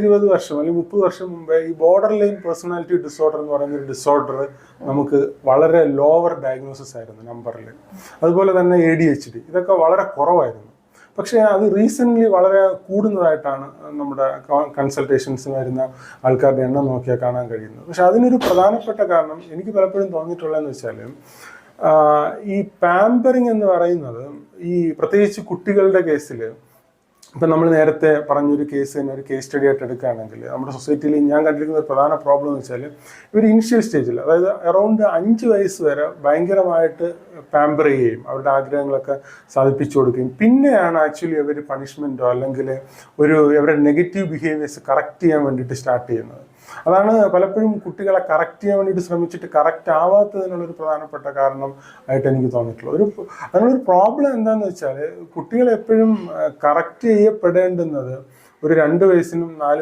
ഇരുപത് വർഷം അല്ലെങ്കിൽ മുപ്പത് വർഷം മുമ്പേ ഈ ബോർഡർ ലൈൻ പേഴ്സണാലിറ്റി ഡിസോർഡർ എന്ന് പറയുന്ന ഒരു ഡിസോർഡർ നമുക്ക് വളരെ ലോവർ ഡയഗ്നോസിസ് ആയിരുന്നു നമ്പറിൽ അതുപോലെ തന്നെ എ ഡി എച്ച് ഡി ഇതൊക്കെ വളരെ കുറവായിരുന്നു. പക്ഷേ അത് റീസെന്റ്ലി വളരെ കൂടുന്നതായിട്ടാണ് നമ്മുടെ കൺസൾട്ടേഷൻസ് വരുന്ന ആൾക്കാരുടെ എണ്ണം നോക്കിയാൽ കാണാൻ കഴിയുന്നത്. പക്ഷെ അതിനൊരു പ്രധാനപ്പെട്ട കാരണം എനിക്ക് പലപ്പോഴും തോന്നിയിട്ടുള്ളതെന്ന് വെച്ചാൽ ഈ പാമ്പറിങ് എന്ന് പറയുന്നത് ഈ പ്രത്യേകിച്ച് കുട്ടികളുടെ കേസിൽ ഇപ്പം നമ്മൾ നേരത്തെ പറഞ്ഞൊരു കേസ് തന്നെ ഒരു കേസ് സ്റ്റഡി ആയിട്ട് എടുക്കുകയാണെങ്കിൽ നമ്മുടെ സൊസൈറ്റിയിൽ ഞാൻ കണ്ടിരിക്കുന്ന ഒരു പ്രധാന പ്രോബ്ലം എന്ന് വെച്ചാൽ ഇവർ ഇനിഷ്യൽ സ്റ്റേജിൽ അതായത് അറൗണ്ട് അഞ്ച് വയസ്സ് വരെ ഭയങ്കരമായിട്ട് പാമ്പർ ചെയ്യുകയും അവരുടെ ആഗ്രഹങ്ങളൊക്കെ സാധിപ്പിച്ചു കൊടുക്കുകയും പിന്നെയാണ് ആക്ച്വലി അവർ പണിഷ്മെന്റോ അല്ലെങ്കിൽ ഒരു അവരുടെ നെഗറ്റീവ് ബിഹേവിയേഴ്സ് കറക്റ്റ് ചെയ്യാൻ വേണ്ടിയിട്ട് സ്റ്റാർട്ട് ചെയ്യുന്നത്. അതാണ് പലപ്പോഴും കുട്ടികളെ കറക്റ്റ് ചെയ്യാൻ വേണ്ടിയിട്ട് ശ്രമിച്ചിട്ട് കറക്റ്റ് ആവാത്തതിനുള്ളൊരു പ്രധാനപ്പെട്ട കാരണം ആയിട്ട് എനിക്ക് തോന്നിയിട്ടുള്ളത്. ഒരു അതിനുള്ളൊരു പ്രോബ്ലം എന്താണെന്ന് വെച്ചാൽ കുട്ടികളെപ്പോഴും കറക്റ്റ് ചെയ്യപ്പെടേണ്ടുന്നത് ഒരു രണ്ട് വയസ്സിനും നാല്